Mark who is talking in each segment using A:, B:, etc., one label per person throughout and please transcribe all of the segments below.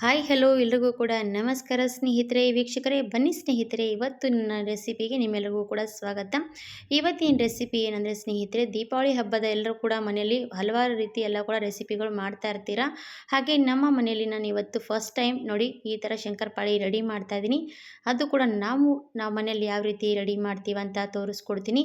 A: Hi, hello, ಎಲ್ರಿಗೂ ಕೂಡ ನಮಸ್ಕಾರ ಸ್ನೇಹಿತರೆ, ವೀಕ್ಷಕರೇ, ಬನ್ನಿ ಸ್ನೇಹಿತರೆ, ಇವತ್ತು ನನ್ನ ರೆಸಿಪಿಗೆ ನಿಮ್ಮೆಲ್ಲರಿಗೂ ಕೂಡ ಸ್ವಾಗತ. ಇವತ್ತಿನ ರೆಸಿಪಿ ಏನಂದರೆ ಸ್ನೇಹಿತರೆ, ದೀಪಾವಳಿ ಹಬ್ಬದ ಎಲ್ಲರೂ ಕೂಡ ಮನೆಯಲ್ಲಿ ಹಲವಾರು ರೀತಿ ಎಲ್ಲ ಕೂಡ ರೆಸಿಪಿಗಳು ಮಾಡ್ತಾ ಇರ್ತೀರಾ? ಹಾಗೆ ನಮ್ಮ ಮನೆಯಲ್ಲಿ ನಾನು ಇವತ್ತು ಫಸ್ಟ್ ಟೈಮ್ ನೋಡಿ ಈ ಥರ ಶಂಕರಪಾಳಿ ರೆಡಿ ಮಾಡ್ತಾ ಇದ್ದೀನಿ ಅದು ಕೂಡ ನಾವು ನಾವು ಮನೆಯಲ್ಲಿ ಯಾವ ರೀತಿ ರೆಡಿ ಮಾಡ್ತೀವಿ ಅಂತ ತೋರಿಸ್ಕೊಡ್ತೀನಿ.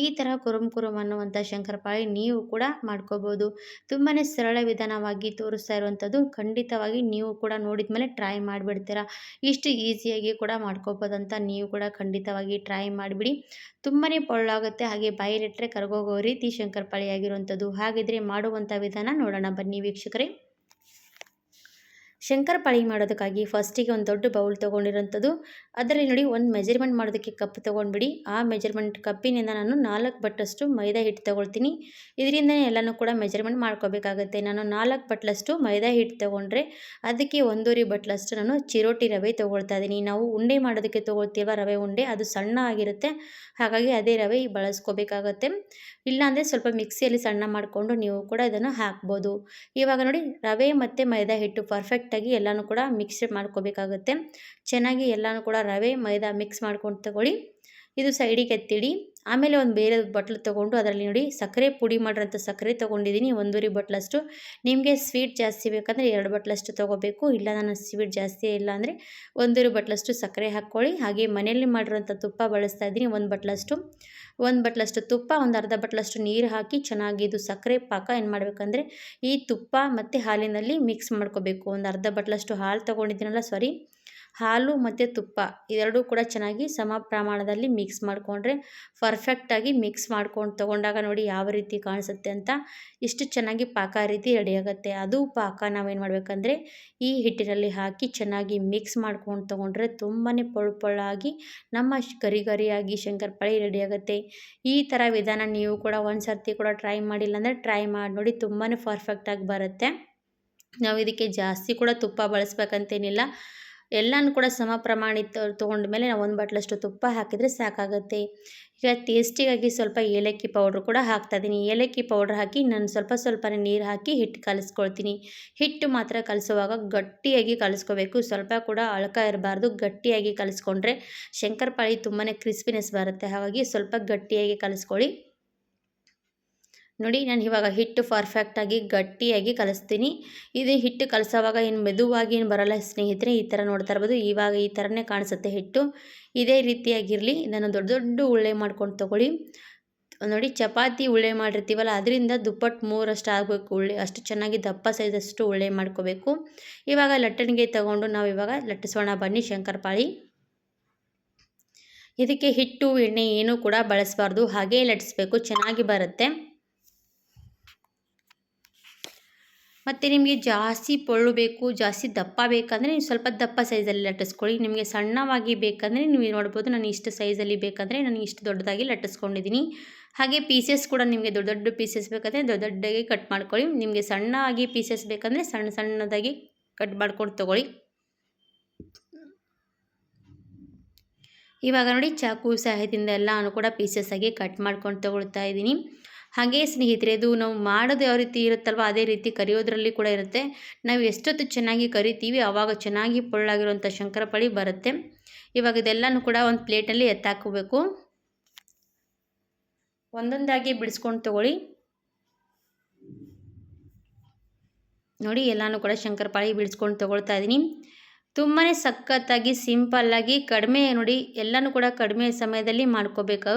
A: ಈ ಥರ ಕುರುಮ್ ಕುರುಮ್ ಅನ್ನುವಂಥ ಶಂಕರಪಾಳಿ ನೀವು ಕೂಡ ಮಾಡ್ಕೋಬೋದು. ತುಂಬಾ ಸರಳ ವಿಧಾನವಾಗಿ ತೋರಿಸ್ತಾ ಇರುವಂಥದ್ದು. ಖಂಡಿತವಾಗಿ ನೀವು ಕೂಡ ನೋಡಿದ ಮೇಲೆ ಟ್ರೈ ಮಾಡಿಬಿಡ್ತೀರಾ? ಇಷ್ಟು ಈಸಿಯಾಗಿ ಕೂಡ ಮಾಡ್ಕೋಬೋದಂತ ನೀವು ಕೂಡ ಖಂಡಿತವಾಗಿ ಟ್ರೈ ಮಾಡಿಬಿಡಿ. ತುಂಬಾ ಪೊಳ್ಳಾಗುತ್ತೆ. ಹಾಗೆ ಬಾಯಿಲಿಟ್ಟರೆ ಕರ್ಗೋಗೋ ರೀತಿ ಶಂಕರಪಾಳಿ ಆಗಿರುವಂಥದ್ದು. ಹಾಗಿದ್ರೆ ಮಾಡುವಂಥ ವಿಧಾನ ನೋಡೋಣ ಬನ್ನಿ ವೀಕ್ಷಕರೇ. ಶಂಕರಪಾಳಿ ಮಾಡೋದಕ್ಕಾಗಿ ಫಸ್ಟಿಗೆ ಒಂದು ದೊಡ್ಡ ಬೌಲ್ ತೊಗೊಂಡಿರೋಂಥದ್ದು. ಅದರಲ್ಲಿ ನೋಡಿ ಒಂದು ಮೆಜರ್ಮೆಂಟ್ ಮಾಡೋದಕ್ಕೆ ಕಪ್ ತೊಗೊಂಡ್ಬಿಡಿ. ಆ ಮೆಜರ್ಮೆಂಟ್ ಕಪ್ಪಿನಿಂದ ನಾನು ನಾಲ್ಕು ಬಟ್ಟಷ್ಟು ಮೈದಾ ಹಿಟ್ಟು ತೊಗೊಳ್ತೀನಿ. ಇದರಿಂದನೇ ಎಲ್ಲನೂ ಕೂಡ ಮೆಜರ್ಮೆಂಟ್ ಮಾಡ್ಕೋಬೇಕಾಗುತ್ತೆ. ನಾನು ನಾಲ್ಕು ಬಟ್ಲಷ್ಟು ಮೈದಾ ಹಿಟ್ಟು ತೊಗೊಂಡ್ರೆ ಅದಕ್ಕೆ ಒಂದೂವರೆ ಬಟ್ಲಷ್ಟು ನಾನು ಚಿರೋಟಿ ರವೆ ತೊಗೊಳ್ತಾ ಇದ್ದೀನಿ. ನಾವು ಉಂಡೆ ಮಾಡೋದಕ್ಕೆ ತೊಗೊಳ್ತೀವ ರವೆ ಉಂಡೆ ಅದು ಸಣ್ಣ ಆಗಿರುತ್ತೆ. ಹಾಗಾಗಿ ಅದೇ ರವೆ ಬಳಸ್ಕೋಬೇಕಾಗತ್ತೆ. ಇಲ್ಲಾಂದರೆ ಸ್ವಲ್ಪ ಮಿಕ್ಸಿಯಲ್ಲಿ ಸಣ್ಣ ಮಾಡಿಕೊಂಡು ನೀವು ಕೂಡ ಇದನ್ನು ಹಾಕ್ಬೋದು. ಇವಾಗ ನೋಡಿ ರವೆ ಮತ್ತು ಮೈದಾ ಹಿಟ್ಟು ಪರ್ಫೆಕ್ಟಾಗಿ ಎಲ್ಲನೂ ಕೂಡ ಮಿಕ್ಸ್ ಮಾಡ್ಕೋಬೇಕಾಗುತ್ತೆ. ಚೆನ್ನಾಗಿ ಎಲ್ಲನೂ ಕೂಡ ರವೆ, ಮೈದಾ ಮಿಕ್ಸ್ ಮಾಡ್ಕೊಂಡು ತಗೊಳ್ಳಿ. ಇದು ಸೈಡಿಗೆ ಎತ್ತಿಡಿ. ಆಮೇಲೆ ಒಂದು ಬೇರೆ ಬಟ್ಲು ತೊಗೊಂಡು ಅದರಲ್ಲಿ ನೋಡಿ ಸಕ್ಕರೆ ಪುಡಿ ಮಾಡಿರೋಂಥ ಸಕ್ಕರೆ ತೊಗೊಂಡಿದ್ದೀನಿ ಒಂದೂರಿ ಬಟ್ಲಷ್ಟು. ನಿಮಗೆ ಸ್ವೀಟ್ ಜಾಸ್ತಿ ಬೇಕಂದರೆ ಎರಡು ಬಟ್ಲಷ್ಟು ತೊಗೋಬೇಕು. ಇಲ್ಲ, ನಾನು ಸ್ವೀಟ್ ಜಾಸ್ತಿ ಇಲ್ಲ ಅಂದರೆ ಒಂದೂವರೆ ಬಟ್ಲಷ್ಟು ಸಕ್ಕರೆ ಹಾಕ್ಕೊಳ್ಳಿ. ಹಾಗೆ ಮನೆಯಲ್ಲಿ ಮಾಡಿರೋಂಥ ತುಪ್ಪ ಬಳಸ್ತಾ ಇದ್ದೀನಿ, ಒಂದು ಬಟ್ಲಷ್ಟು. ಒಂದು ಬಟ್ಲಷ್ಟು ತುಪ್ಪ, ಒಂದು ಅರ್ಧ ಬಟ್ಲಷ್ಟು ನೀರು ಹಾಕಿ ಚೆನ್ನಾಗಿ ಇದು ಸಕ್ಕರೆ ಪಾಕ ಏನು ಮಾಡಬೇಕಂದ್ರೆ ಈ ತುಪ್ಪ ಮತ್ತು ಹಾಲಿನಲ್ಲಿ ಮಿಕ್ಸ್ ಮಾಡ್ಕೋಬೇಕು. ಒಂದು ಅರ್ಧ ಬಟ್ಲಷ್ಟು ಹಾಲು ತೊಗೊಂಡಿದ್ದೀನಲ್ಲ, ಸಾರಿ. ಹಾಲು ಮತ್ತು ತುಪ್ಪ ಇವೆರಡೂ ಕೂಡ ಚೆನ್ನಾಗಿ ಸಮ ಪ್ರಮಾಣದಲ್ಲಿ ಮಿಕ್ಸ್ ಮಾಡಿಕೊಂಡ್ರೆ ಪರ್ಫೆಕ್ಟಾಗಿ ಮಿಕ್ಸ್ ಮಾಡ್ಕೊಂಡು ತೊಗೊಂಡಾಗ ನೋಡಿ ಯಾವ ರೀತಿ ಕಾಣಿಸುತ್ತೆ ಅಂತ ಇಷ್ಟು ಚೆನ್ನಾಗಿ ಪಾಕ ರೀತಿ ರೆಡಿಯಾಗುತ್ತೆ ಅದು ಪಾಕ ನಾವೇನು ಮಾಡಬೇಕಂದ್ರೆ ಈ ಹಿಟ್ಟಿನಲ್ಲಿ ಹಾಕಿ ಚೆನ್ನಾಗಿ ಮಿಕ್ಸ್ ಮಾಡ್ಕೊಂಡು ತೊಗೊಂಡ್ರೆ ತುಂಬಾ ಪೊಳ್ಳು ಪೊಳ್ಳಾಗಿ ನಮ್ಮ ಗರಿ ಗರಿಯಾಗಿ ಶಂಕರಪಾಳಿ ರೆಡಿಯಾಗುತ್ತೆ ಈ ಥರ ವಿಧಾನ ನೀವು ಕೂಡ ಒಂದು ಸರ್ತಿ ಕೂಡ ಟ್ರೈ ಮಾಡಿಲ್ಲ ಅಂದರೆ ಟ್ರೈ ಮಾಡಿ ನೋಡಿ ತುಂಬಾ ಪರ್ಫೆಕ್ಟಾಗಿ ಬರುತ್ತೆ. ನಾವು ಇದಕ್ಕೆ ಜಾಸ್ತಿ ಕೂಡ ತುಪ್ಪ ಬಳಸ್ಬೇಕಂತೇನಿಲ್ಲ. ಎಲ್ಲನೂ ಕೂಡ ಸಮ ಪ್ರಮಾಣಿತ ತೊಗೊಂಡ ಮೇಲೆ ನಾವು ಒಂದು ಬಟ್ಲಷ್ಟು ತುಪ್ಪ ಹಾಕಿದರೆ ಸಾಕಾಗುತ್ತೆ. ಈಗ ಟೇಸ್ಟಿಗಾಗಿ ಸ್ವಲ್ಪ ಏಲಕ್ಕಿ ಪೌಡ್ರ್ ಕೂಡ ಹಾಕ್ತಾಯಿದ್ದೀನಿ ಏಲಕ್ಕಿ ಪೌಡ್ರ್ ಹಾಕಿ ನಾನು ಸ್ವಲ್ಪ ಸ್ವಲ್ಪನೇ ನೀರು ಹಾಕಿ ಹಿಟ್ಟು ಕಲಿಸ್ಕೊಳ್ತೀನಿ. ಹಿಟ್ಟು ಮಾತ್ರ ಕಲಿಸುವಾಗ ಗಟ್ಟಿಯಾಗಿ ಕಲಿಸ್ಕೋಬೇಕು. ಸ್ವಲ್ಪ ಕೂಡ ಅಳಕ ಇರಬಾರ್ದು. ಗಟ್ಟಿಯಾಗಿ ಕಲಿಸ್ಕೊಂಡ್ರೆ ಶಂಕರಪಾಳಿ ತುಂಬಾ ಕ್ರಿಸ್ಪಿನೆಸ್ ಬರುತ್ತೆ. ಹಾಗಾಗಿ ಸ್ವಲ್ಪ ಗಟ್ಟಿಯಾಗಿ ಕಲಿಸ್ಕೊಳ್ಳಿ. ನೋಡಿ, ನಾನು ಇವಾಗ ಹಿಟ್ಟು ಪರ್ಫೆಕ್ಟಾಗಿ ಗಟ್ಟಿಯಾಗಿ ಕಲಿಸ್ತೀನಿ. ಇದು ಹಿಟ್ಟು ಕಲಿಸೋವಾಗ ಏನು ಮೆದುವಾಗಿ ಏನು ಬರೋಲ್ಲ ಸ್ನೇಹಿತರೆ, ಈ ಥರ ನೋಡ್ತಾ ಇರ್ಬೋದು. ಇವಾಗ ಈ ಥರನೇ ಕಾಣಿಸುತ್ತೆ ಹಿಟ್ಟು. ಇದೇ ರೀತಿಯಾಗಿರಲಿ, ಇದನ್ನು ದೊಡ್ಡ ದೊಡ್ಡ ಉಳ್ಳೆ ಮಾಡ್ಕೊಂಡು ತೊಗೊಳ್ಳಿ. ನೋಡಿ, ಚಪಾತಿ ಉಳ್ಳೆ ಮಾಡಿರ್ತೀವಲ್ಲ, ಅದರಿಂದ ದುಪ್ಪಟ್ಟು ಮೂರಷ್ಟು ಆಗಬೇಕು ಉಳ್ಳೆ. ಅಷ್ಟು ಚೆನ್ನಾಗಿ ದಪ್ಪ ಸೈಜಷ್ಟು ಉಳ್ಳೆ ಮಾಡ್ಕೋಬೇಕು. ಇವಾಗ ಲಟ್ಟಣಿಗೆ ತಗೊಂಡು ನಾವು ಇವಾಗ ಲಟ್ಟಿಸೋಣ. ಬನ್ನಿ, ಶಂಕರಪಾಳಿ. ಇದಕ್ಕೆ ಹಿಟ್ಟು, ಎಣ್ಣೆ ಏನೂ ಕೂಡ ಬಳಸಬಾರ್ದು. ಹಾಗೇ ಲಟ್ಟಿಸ್ಬೇಕು. ಚೆನ್ನಾಗಿ ಬರುತ್ತೆ. ಮತ್ತು ನಿಮಗೆ ಜಾಸ್ತಿ ಪೊಳ್ಳು ಬೇಕು, ಜಾಸ್ತಿ ದಪ್ಪ ಬೇಕಂದರೆ ನೀವು ಸ್ವಲ್ಪ ದಪ್ಪ ಸೈಜಲ್ಲಿ ಲಟ್ಟಿಸ್ಕೊಳ್ಳಿ. ನಿಮಗೆ ಸಣ್ಣವಾಗಿ ಬೇಕಂದರೆ ನೀವು ನೋಡ್ಬೋದು, ನಾನು ಇಷ್ಟು ಸೈಜಲ್ಲಿ ಬೇಕಂದರೆ ನಾನು ಇಷ್ಟು ದೊಡ್ಡದಾಗಿ ಲಟ್ಟಿಸ್ಕೊಂಡಿದ್ದೀನಿ. ಹಾಗೆ ಪೀಸಸ್ ಕೂಡ ನಿಮಗೆ ದೊಡ್ಡ ದೊಡ್ಡ ಪೀಸಸ್ ಬೇಕಂದರೆ ದೊಡ್ಡ ದೊಡ್ಡದಾಗಿ ಕಟ್ ಮಾಡ್ಕೊಳ್ಳಿ. ನಿಮಗೆ ಸಣ್ಣಾಗಿ ಪೀಸಸ್ ಬೇಕಂದರೆ ಸಣ್ಣ ಸಣ್ಣದಾಗಿ ಕಟ್ ಮಾಡ್ಕೊಂಡು ತೊಗೊಳ್ಳಿ. ಇವಾಗ ನೋಡಿ ಚಾಕು, ಸಹಾಯದಿಂದ ಎಲ್ಲನೂ ಕೂಡ ಪೀಸಸ್ ಆಗಿ ಕಟ್ ಮಾಡ್ಕೊಂಡು ತೊಗೊಳ್ತಾ ಇದ್ದೀನಿ. ಹಾಗೆ ಸ್ನೇಹಿತರೆ, ಇದು ನಾವು ಮಾಡೋದು ಯಾವ ರೀತಿ ಇರುತ್ತಲ್ವ, ಅದೇ ರೀತಿ ಕರಿಯೋದ್ರಲ್ಲಿ ಕೂಡ ಇರುತ್ತೆ. ನಾವು ಎಷ್ಟೊತ್ತು ಚೆನ್ನಾಗಿ ಕರಿತೀವಿ ಆವಾಗ ಚೆನ್ನಾಗಿ ಪೊಳ್ಳಾಗಿರುವಂಥ ಶಂಕರಪಾಳಿ ಬರುತ್ತೆ. ಇವಾಗ ಇದೆಲ್ಲನೂ ಕೂಡ ಒಂದು ಪ್ಲೇಟಲ್ಲಿ ಎತ್ತಾಕೋಬೇಕು ಒಂದೊಂದಾಗಿ ಬಿಡಿಸ್ಕೊಂಡು ತಗೊಳ್ಳಿ. ನೋಡಿ, ಎಲ್ಲನೂ ಕೂಡ ಶಂಕರಪಾಳಿ ಬಿಡಿಸ್ಕೊಂಡು ತೊಗೊಳ್ತಾ ಇದ್ದೀನಿ ತುಂಬಾ ಸಖತ್ತಾಗಿ ಸಿಂಪಲ್ಲಾಗಿ ಕಡಿಮೆ ನೋಡಿ ಎಲ್ಲನೂ ಕೂಡ ಕಡಿಮೆ ಸಮಯದಲ್ಲಿ ಮಾಡ್ಕೋಬೇಕು.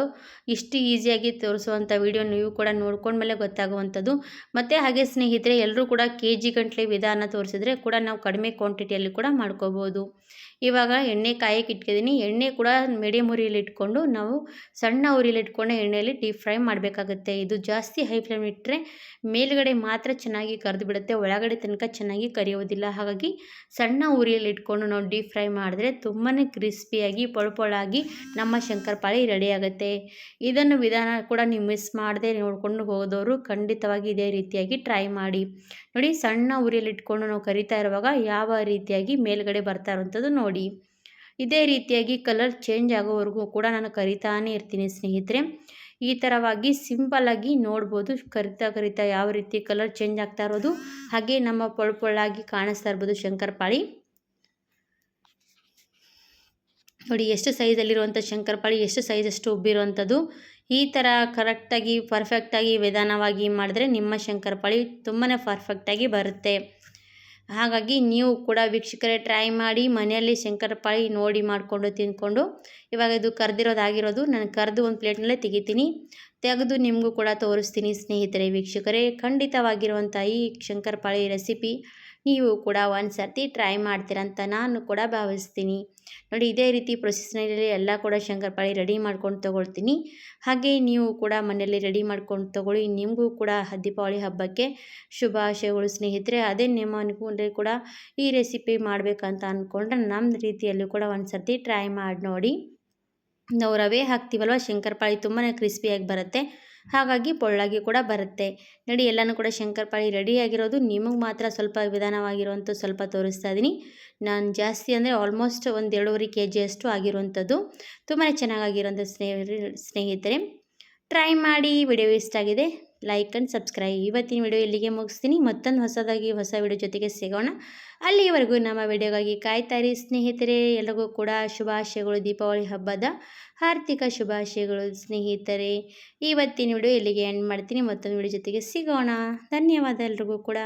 A: ಇಷ್ಟು ಈಸಿಯಾಗಿ ತೋರಿಸುವಂಥ ವಿಡಿಯೋ ನೀವು ಕೂಡ ನೋಡ್ಕೊಂಡ್ಮೇಲೆ ಗೊತ್ತಾಗುವಂಥದ್ದು. ಮತ್ತು ಹಾಗೆ ಸ್ನೇಹಿತರೆ, ಎಲ್ಲರೂ ಕೂಡ ಕೆ ಜಿ ಗಂಟಲೆ ವಿಧಾನ ತೋರಿಸಿದ್ರೆ ಕೂಡ ನಾವು ಕಡಿಮೆ ಕ್ವಾಂಟಿಟಿಯಲ್ಲಿ ಕೂಡ ಮಾಡ್ಕೋಬೋದು. ಇವಾಗ ಎಣ್ಣೆ ಕಾಯಕ್ಕೆ ಇಟ್ಕಿದ್ದೀನಿ. ಎಣ್ಣೆ ಕೂಡ ಮೀಡಿಯಮ್ ಉರಿಯಲ್ಲಿ ಇಟ್ಕೊಂಡು ನಾವು ಸಣ್ಣ ಉರಿಯಲ್ಲಿ ಇಟ್ಕೊಂಡು ಎಣ್ಣೆಯಲ್ಲಿ ಡೀಪ್ ಫ್ರೈ ಮಾಡಬೇಕಾಗುತ್ತೆ. ಇದು ಜಾಸ್ತಿ ಹೈ ಫ್ಲೇಮ್ ಇಟ್ಟರೆ ಮೇಲುಗಡೆ ಮಾತ್ರ ಚೆನ್ನಾಗಿ ಕರೆದು ಬಿಡುತ್ತೆ ಒಳಗಡೆ ತನಕ ಚೆನ್ನಾಗಿ ಕರಿಯೋದಿಲ್ಲ. ಹಾಗಾಗಿ ಸಣ್ಣ ಉರಿಯಲ್ಲಿ ನಾವು ಡೀಪ್ ಫ್ರೈ ಮಾಡಿದ್ರೆ ತುಂಬಾ ಕ್ರಿಸ್ಪಿಯಾಗಿ ಪೊಳಪೊಳಾಗಿ ನಮ್ಮ ಶಂಕರಪಾಳಿ ರೆಡಿ ಆಗುತ್ತೆ ಇದನ್ನು ವಿಧಾನ ಕೂಡ ನೀವು ಮಿಸ್ ಮಾಡದೆ ನೋಡಿಕೊಂಡು ಹೋದವರು ಖಂಡಿತವಾಗಿ ಇದೇ ರೀತಿಯಾಗಿ ಟ್ರೈ ಮಾಡಿ. ನೋಡಿ, ಸಣ್ಣ ಉರಿಯಲ್ಲಿ ಇಟ್ಕೊಂಡು ನಾವು ಕರಿತಾ ಇರುವಾಗ ಯಾವ ರೀತಿಯಾಗಿ ಮೇಲ್ಗಡೆ ಬರ್ತಾ ಇರುವಂಥದ್ದು ನೋಡಿ. ಇದೇ ರೀತಿಯಾಗಿ ಕಲರ್ ಚೇಂಜ್ ಆಗೋವರೆಗೂ ಕೂಡ ನಾನು ಕರಿತಾನೇ ಇರ್ತೀನಿ ಸ್ನೇಹಿತರೆ. ಈ ಥರವಾಗಿ ಸಿಂಪಲ್ಲಾಗಿ ನೋಡ್ಬೋದು, ಕರಿತಾ ಕರಿತಾ ಯಾವ ರೀತಿ ಕಲರ್ ಚೇಂಜ್ ಆಗ್ತಾ ಇರೋದು. ಹಾಗೆ ನಮ್ಮ ಪೊಳ್ ಪೊಳ್ಳಾಗಿ ಕಾಣಿಸ್ತಾ ಇರ್ಬೋದು ಶಂಕರಪಾಳಿ. ನೋಡಿ, ಎಷ್ಟು ಸೈಜಲ್ಲಿರುವಂಥ ಶಂಕರಪಾಳಿ, ಎಷ್ಟು ಸೈಜಷ್ಟು ಉಬ್ಬಿರುವಂಥದ್ದು. ಈ ಥರ ಕರೆಕ್ಟಾಗಿ ಪರ್ಫೆಕ್ಟಾಗಿ ವಿಧಾನವಾಗಿ ಮಾಡಿದ್ರೆ ನಿಮ್ಮ ಶಂಕರಪಾಳಿ ತುಂಬಾ ಪರ್ಫೆಕ್ಟಾಗಿ ಬರುತ್ತೆ. ಹಾಗಾಗಿ ನೀವು ಕೂಡ ವೀಕ್ಷಕರೇ ಟ್ರೈ ಮಾಡಿ, ಮನೆಯಲ್ಲಿ ಶಂಕರಪಾಳಿ ನೋಡಿ ಮಾಡಿಕೊಂಡು ತಿಂದ್ಕೊಂಡು ಇವಾಗ ಇದು ಕರೆದಿರೋದಾಗಿರೋದು ನಾನು ಕರೆದು ಒಂದು ಪ್ಲೇಟ್ನಲ್ಲೇ ತೆಗಿತೀನಿ. ತೆಗೆದು ನಿಮಗೂ ಕೂಡ ತೋರಿಸ್ತೀನಿ ಸ್ನೇಹಿತರೆ, ವೀಕ್ಷಕರೇ. ಖಂಡಿತವಾಗಿರುವಂಥ ಈ ಶಂಕರಪಾಳಿ ರೆಸಿಪಿ ನೀವು ಕೂಡ ಒಂದು ಸರ್ತಿ ಟ್ರೈ ಮಾಡ್ತೀರಂತ ನಾನು ಕೂಡ ಭಾವಿಸ್ತೀನಿ. ನೋಡಿ, ಇದೇ ರೀತಿ ಪ್ರೊಸೆಸ್ನಲ್ಲಿ ಎಲ್ಲ ಕೂಡ ಶಂಕರಪಾಳಿ ರೆಡಿ ಮಾಡ್ಕೊಂಡು ತೊಗೊಳ್ತೀನಿ. ಹಾಗೆ ನೀವು ಕೂಡ ಮನೆಯಲ್ಲಿ ರೆಡಿ ಮಾಡ್ಕೊಂಡು ತೊಗೊಳ್ಳಿ. ನಿಮಗೂ ಕೂಡ ದೀಪಾವಳಿ ಹಬ್ಬಕ್ಕೆ ಶುಭಾಶಯಗಳು ಸ್ನೇಹಿತರೆ. ಅದೇ ನಿಮ್ಮ ಅನ್ಕೊಂಡ್ರೆ ಕೂಡ ಈ ರೆಸಿಪಿ ಮಾಡಬೇಕಂತ ಅಂದ್ಕೊಂಡ್ರೆ ನಮ್ಮ ರೀತಿಯಲ್ಲೂ ಕೂಡ ಒಂದು ಸರ್ತಿ ಟ್ರೈ ಮಾಡಿ ನೋಡಿ. ನಾವು ರವೆ ಹಾಕ್ತೀವಲ್ವ? ಶಂಕರಪಾಳಿ ತುಂಬಾ ಕ್ರಿಸ್ಪಿಯಾಗಿ ಬರುತ್ತೆ. ಹಾಗಾಗಿ ಪೊಳ್ಳಾಗಿ ಕೂಡ ಬರುತ್ತೆ. ನೋಡಿ, ಎಲ್ಲನೂ ಕೂಡ ಶಂಕರಪಾಳಿ ರೆಡಿಯಾಗಿರೋದು ನಿಮಗೆ ಮಾತ್ರ ಸ್ವಲ್ಪ ವಿಧಾನವಾಗಿರುವಂಥ ಸ್ವಲ್ಪ ತೋರಿಸ್ತಾ ಇದ್ದೀನಿ ನಾನು ಜಾಸ್ತಿ ಅಂದರೆ ಆಲ್ಮೋಸ್ಟ್ ಒಂದು ಎರಡೂವರೆ ಕೆ ಜಿಯಷ್ಟು ಆಗಿರುವಂಥದ್ದು. ತುಂಬಾ ಚೆನ್ನಾಗಾಗಿರೋಂಥ ಸ್ನೇಹ, ಸ್ನೇಹಿತರೆ ಟ್ರೈ ಮಾಡಿ ವಿಡಿಯೋ ಇಷ್ಟ ಆಗಿದೆ. ಲೈಕ್ ಆ್ಯಂಡ್ ಸಬ್ಸ್ಕ್ರೈಬ್ ಇವತ್ತಿನ ವಿಡಿಯೋ ಇಲ್ಲಿಗೆ ಮುಗಿಸ್ತೀನಿ. ಮತ್ತೊಂದು ಹೊಸದಾಗಿ ಹೊಸ ವಿಡಿಯೋ ಜೊತೆಗೆ ಸಿಗೋಣ. ಅಲ್ಲಿವರೆಗೂ ನಮ್ಮ ವಿಡಿಯೋಗಾಗಿ ಕಾಯ್ತಾರಿ ಸ್ನೇಹಿತರೆ ಎಲ್ಲರಿಗೂ ಕೂಡ ಶುಭಾಶಯಗಳು. ದೀಪಾವಳಿ ಹಬ್ಬದ ಆರ್ಥಿಕ ಶುಭಾಶಯಗಳು. ಸ್ನೇಹಿತರೆ, ಇವತ್ತಿನ ವಿಡಿಯೋ ಇಲ್ಲಿಗೆ ಎಂಡ್ ಮಾಡ್ತೀನಿ. ಮತ್ತೊಂದು ವಿಡಿಯೋ ಜೊತೆಗೆ ಸಿಗೋಣ. ಧನ್ಯವಾದ ಎಲ್ರಿಗೂ ಕೂಡ.